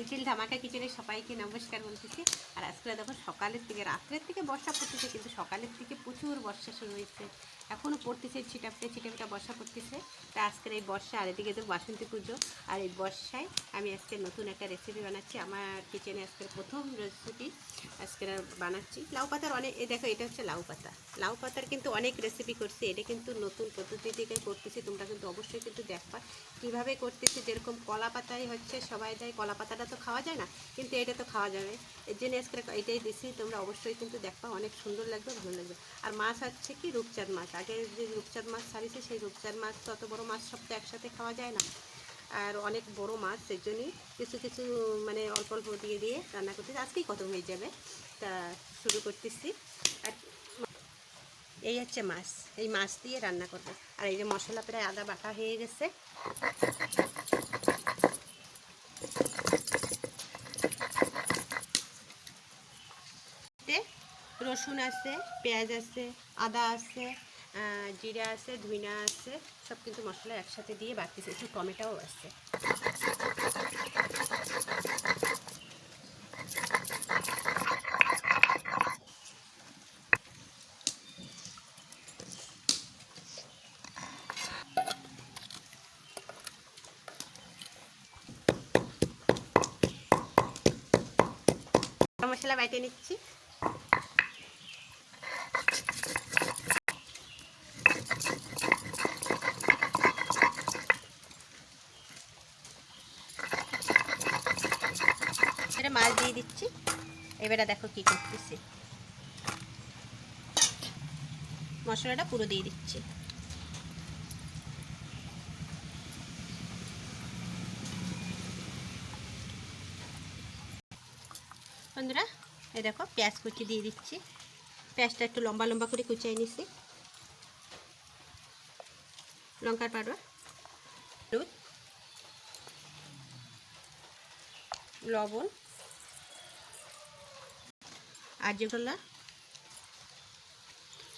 মিছিল ধামাকা কিচেনে সবাইকে নমস্কার বলতেছি। আর আজকে দেখো সকালের থেকে রাত্রের থেকে বর্ষা পড়তেছে, কিন্তু সকালের থেকে প্রচুর বর্ষা শুরু হয়েছে। এখনও পড়তেছে ছিটাপটে ছিটাপটা বর্ষা পড়তেছে তা আজকের এই বর্ষা, আর এদিকে তো বাসন্তী পুজো। আর এই বর্ষায় আমি আজকে নতুন একটা রেসিপি বানাচ্ছি। আমার কিচেনে আজকের প্রথম রেসিপি আজকে বানাচ্ছি। লাউ পাতার অনেক, এই দেখো, এটা হচ্ছে লাউ পাতা। লাউ পাতার কিন্তু অনেক রেসিপি করছি। এটা কিন্তু নতুন পদ্ধতি থেকে করতেছি। তোমরা কিন্তু অবশ্যই কিন্তু দেখবা কীভাবে করতেছি। যেরকম কলা পাতাই হচ্ছে সবাই দেয়, কলা পাতাটা তো খাওয়া যায় না, কিন্তু এটা তো খাওয়া যাবে। এর জন্য আজকে এটাই দিছি। তোমরা অবশ্যই কিন্তু দেখবা, অনেক সুন্দর লাগবে, ভালো লাগবে। আর মাছ হচ্ছে কি? রূপচাঁদ মাছ। আগে যে রূপচাঁদ মাছ ছাড়িয়েছে সেই রূপচাঁদ মাছ তো অত বড়ো মাছ সব তো একসাথে খাওয়া যায় না। আর অনেক বড় মাছ, সেই জন্যই কিছু কিছু মানে অল্প অল্প দিয়ে দিয়ে রান্না করতে আজকেই কত হয়ে যাবে। তা শুরু করতেছি। আর এই হচ্ছে মাছ। এই মাছ দিয়ে রান্না করব। আর এই যে মশলা প্রায় আদা বাটা হয়ে গেছে। রসুন আছে, পেঁয়াজ আছে, আদা আছে জিরা আছে, ধুইনা আছে, সব কিন্তু মশলা একসাথে দিয়ে বাড়তেছে একটু টমেটোও আছে। মশলা বাইটে নিচ্ছি এটা দিচ্ছি এবারে দেখো কি করতেছি। মশলাটা পুরো দিয়ে দিচ্ছি। বন্ধুরা, এই দেখো পেঁয়াজ কুচি দিয়ে দিচ্ছি। পেঁয়াজটা একটু লম্বা লম্বা করে কুচিয়ে নিছি। লঙ্কার পাউডার হলুদ, লবণ আর যেগুলো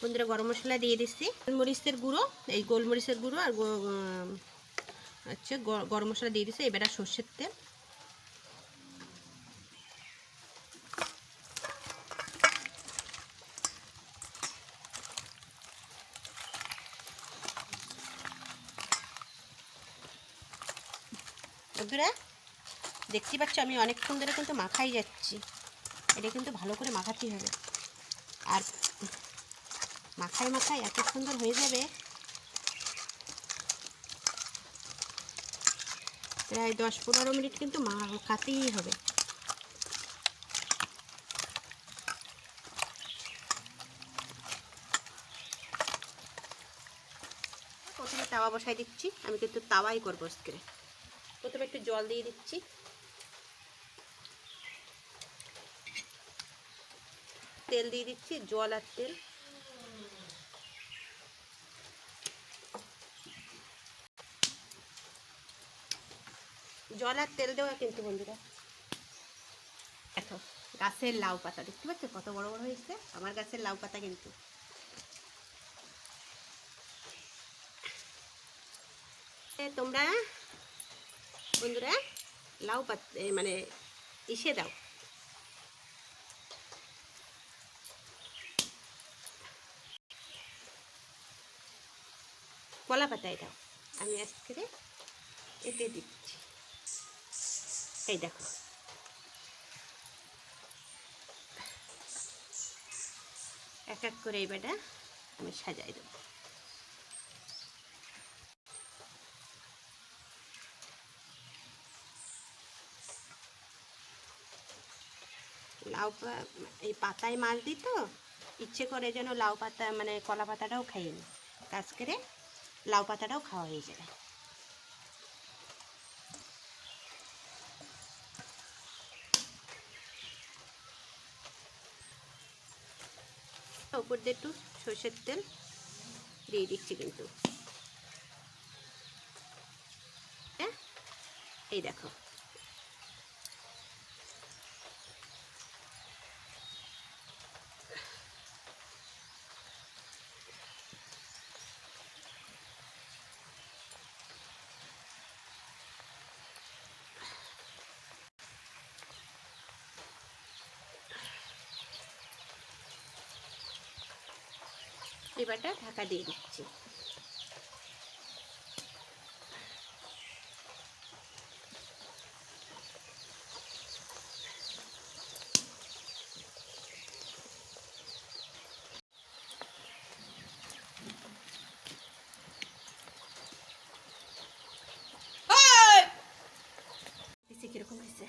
বন্ধুরা গরম মশলা দিয়ে দিচ্ছি। গোলমরিচের গুঁড়ো, এই গোলমরিচের গুঁড়ো আর হচ্ছে গরম মশলা দিয়ে দিচ্ছি, এবার সর্ষের তেল। দেখতে পাচ্ছ আমি অনেকক্ষণ ধরে কিন্তু মাখাই যাচ্ছি। এটা কিন্তু ভালো করে মাখাতে হবে। আর মাখায় মাখায় এত সুন্দর হয়ে যাবে। প্রায় দশ পনেরো মিনিট কিন্তু মাখাতেই হবে। প্রথমে তাওয়া বসাই দিচ্ছি। আমি কিন্তু তাওয়াই করব আজকে। প্রথমে একটু জল দিয়ে দিচ্ছি। তেল দিয়ে দিচ্ছি, জল আর তেল। জল আর তেল দেওয়া কিন্তু বন্ধুরা। দেখো, গাছের লাউ পাতা, দেখতে পাচ্ছ কত বড় বড় হয়েছে? আমার গাছের লাউ পাতা কিন্তু। তোমরা বন্ধুরা, লাউ পাত মানে ইসে দাও। কলা পাতায় দাও আমি আজকে এতে দিচ্ছি। এই দেখো। এক এক করে এবারটা আমি সাজাই দেবো। লাউ এই পাতায় মাছ দিত ইচ্ছে করে যেন লাউ পাতা মানে কলা পাতাটাও খাইনি কাজ করে লাউ পাতাটাও খাওয়া হয়ে যাবে। ওপর দিয়ে একটু সর্ষের তেল দিয়ে দিচ্ছি কিন্তু। হ্যাঁ? এই দেখো। এবারটা ঢাকা দিয়ে দিচ্ছি কীরকম হয়েছে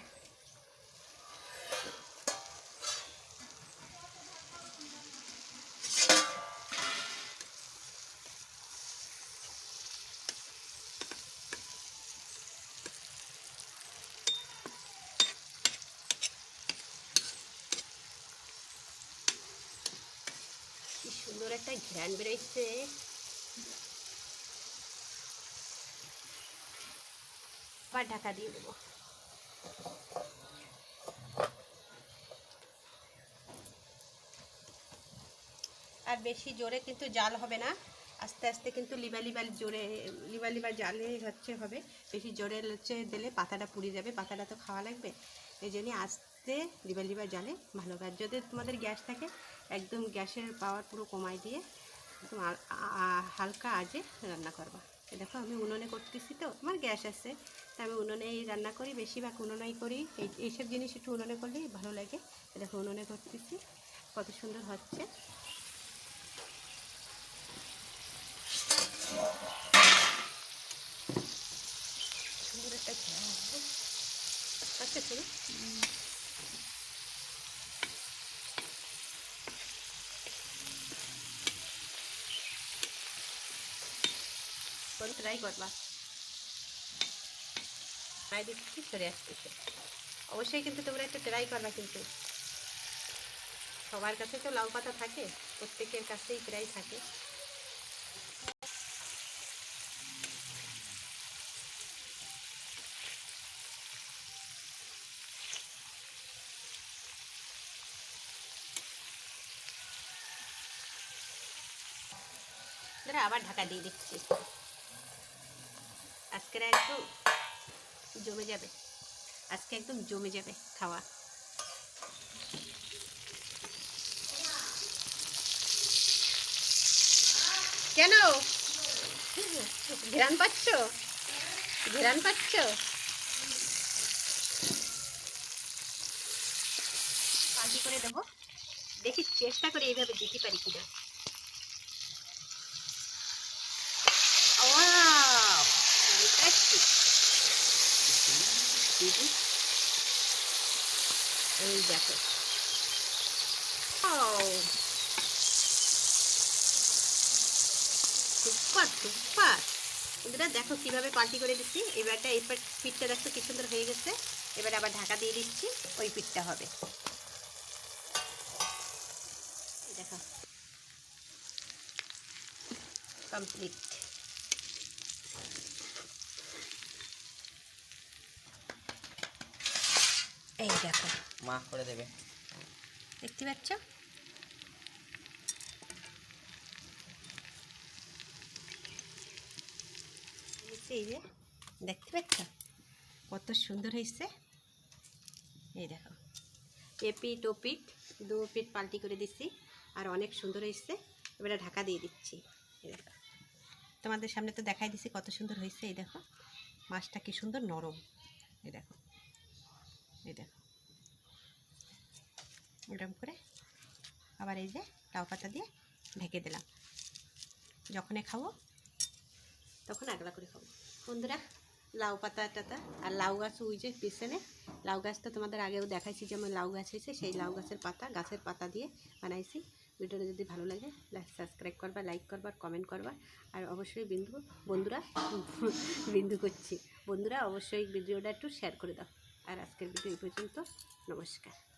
কি সুন্দর একটা ঘ্রাণ বেরোচ্ছে। আবার ঢাকা দিয়ে দেবো। আর বেশি জোরে কিন্তু জাল হবে না। আস্তে আস্তে কিন্তু লিবা লিবা জোরে, লিবা লিবা জালে হচ্ছে হবে। বেশি জোরে হচ্ছে দিলে পাতাটা পুড়ে যাবে, পাতাটা তো খাওয়া লাগবে। এই জন্য আস্তে লিবা লিবা জালে, ভালো কাজ। যদি তোমাদের গ্যাস থাকে, একদম গ্যাসের পাওয়ার পুরো কমাই দিয়ে একদম হালকা আজে রান্না করবা। দেখো, আমি উনুনে করতেছি তো, আমার গ্যাস আছে, তা আমি উনুনেই রান্না করি, বেশিরভাগ উনুনেই করি। এই, এইসব জিনিস একটু উনুনে করলেই ভালো লাগে। দেখো, উনুনে করতেছি, কত সুন্দর হচ্ছে। আচ্ছা কোন ট্রাই করবা। ট্রাই দিচ্ছি সরে আসতেছে। অবশ্যই কিন্তু তোমরা একটু ট্রাই করবা কিন্তু। সবার কাছে তো লাউ পাতা থাকে, প্রত্যেকের কাছেই প্রায় থাকে। আবার ঢাকা দিয়ে দিচ্ছি। আজকের একদম জমে যাবে। আজকে একদম জমে যাবে খাওয়া। কেন? ঘেরান পাচ্ছ? ঘেরান পাচ্ছ? পাল্টি করে দেবো। দেখি, চেষ্টা করে এইভাবে দিতে পারি কিনা। দিদি এই দেখো। দেখো কীভাবে পাল্টি করে দিচ্ছি। এবারটা এই পিঠটা দেখো কি সুন্দর হয়ে গেছে। এবার আবার ঢাকা দিয়ে দিচ্ছি, ওই পিঠটা হবে। দেখো। কমপ্লিট এই দেখো। মা করে দেবে। দেখতে পাচ্ছ? এই যে দেখতে পাচ্ছ? কত সুন্দর হয়েছে। এই দেখো। এপিট ওপিট দু পিট পাল্টি করে দিচ্ছি আর অনেক সুন্দর হয়েছে। এবারে ঢাকা দিয়ে দিচ্ছি। এই দেখো। তোমাদের সামনে তো দেখাই দিছি কত সুন্দর হয়েছে এই দেখো। মাছটা কি সুন্দর নরম। এই দেখো। এই দেখো। এরকম করে আবার এই যে লাউ পাতা দিয়ে ঢেকে দিলাম। যখনই খাব, তখন আগলা করে খাব। বন্ধুরা, লাউ পাতা টাতা আর লাউ গাছ ওই যে পিছনে, লাউ গাছ তো তোমাদের আগেও দেখাইছি, যেমন লাউ গাছ হয়েছে, সেই লাউ গাছের পাতা গাছের পাতা দিয়ে বানাইছি। ভিডিওটা যদি ভালো লাগে সাবস্ক্রাইব করবা লাইক করবা কমেন্ট করবা। আর অবশ্যই বিন্দু, বন্ধুরা, বিন্দু করছি। বন্ধুরা, অবশ্যই ভিডিওটা একটু শেয়ার করে দাও। আর আজকের ভিডিও এই পর্যন্ত, নমস্কার।